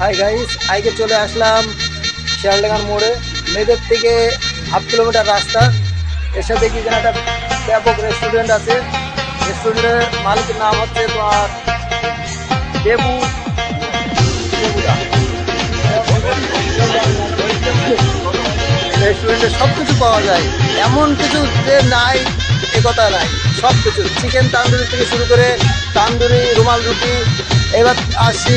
Hi guys আজকে চলে আসলাম শিয়ালডাঙ্গার মোড়ে। মেয়েদের থেকে হাফ কিলোমিটার রাস্তা। এসে দেখি এখানে একটা ব্যাপক রেস্টুরেন্ট আছে। রেস্টুরেন্টের মালিকের নাম হচ্ছে তোমার দেবু। রেস্টুরেন্টে সব কিছু পাওয়া যায়। এমন কিছু যে নাই কথা নাই। সব কিছু চিকেন তান্দুরি থেকে শুরু করে তান্দুরি রুমাল, রুটি। এবার আসি